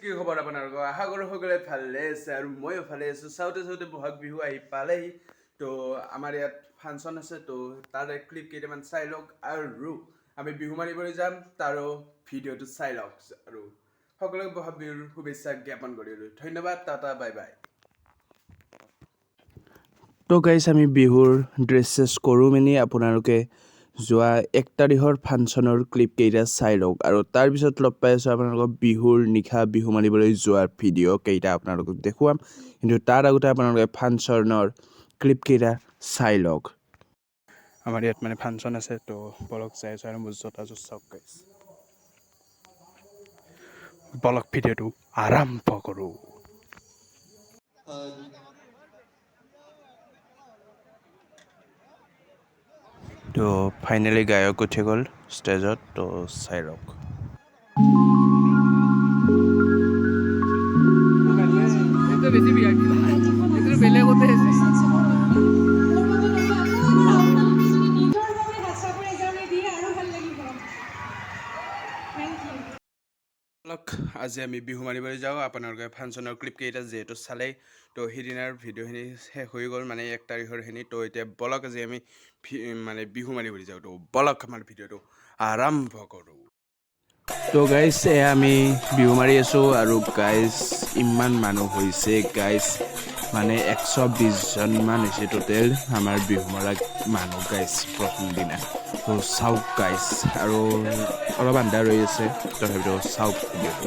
কি খবৰ আপোনালোকৰ আশা কৰোঁ সকলোৱে ভালে আছে আৰু ময়ো ভালে আছোঁ। চাওঁতে চাওঁতে বহাগ বিহু আহি পালেহি। তো আমাৰ ইয়াত ফাংচন আছে, তো তাৰে ক্লিপ কেইটামান চাই লওক আৰু আমি বিহু মাৰিবলৈ যাম, তাৰো ভিডিঅ'টো চাই লওক আৰু সকলোকে বহাগ বিহুৰ শুভেচ্ছা জ্ঞাপন কৰিলোঁ ধন্যবাদ, টাটা, বাই বাই। তো গাইজ আমি বিহুৰ ড্ৰেছ চেছ কৰোঁ মেনি আপোনালোকে যোৱা এক তাৰিখৰ ফাংচনৰ ক্লিপ কেইটা চাই লওক আৰু তাৰপিছত লগ পাই আছোঁ আপোনালোকক বিহুৰ নিশা বিহু মাৰিবলৈ যোৱাৰ ভিডিঅ' কেইটা আপোনালোকক দেখুৱাম। কিন্তু তাৰ আগতে আপোনালোকে ফাংচনৰ ক্লিপ কেইটা চাই লওক। আমাৰ ইয়াত মানে ফাংচন আছে তো বলক চাই আছোঁ আৰু মোৰ জোতাযোৰ চাওক গাইজ বলক ভিডিঅ'টো আৰম্ভ কৰোঁ। তো ফাইনেলি গায়ক উঠি গ'ল ষ্টেজত তো চাই ৰওক বেলেগতে আছে লওক আজি আমি বিহু মাৰিবলৈ যাওঁ। আপোনালোকে ফাংচনৰ ক্লিপ কেইটা যিহেতু চালেই। তো সিদিনাৰ ভিডিঅ'খিনি শেষ হৈ গ'ল মানে এক তাৰিখৰখিনি তো এতিয়া বলক আজি আমি মানে বিহু মাৰিবলৈ যাওঁ। তো বলক আমাৰ ভিডিঅ'টো আৰম্ভ কৰোঁ। তো গাইজ এয়া আমি বিহু মাৰি আছোঁ আৰু গাইজ ইমান মানুহ হৈছে। গাইজ মানে একশ বিছজনমান হৈছে টোটেল আমাৰ বিহু মৰা মানুহ গাইছ প্ৰথম দিনা তো চাওক গাইছ, আৰু অলপ আন্ধাৰ ৰৈ আছে তথাপিতো চাওক বিহু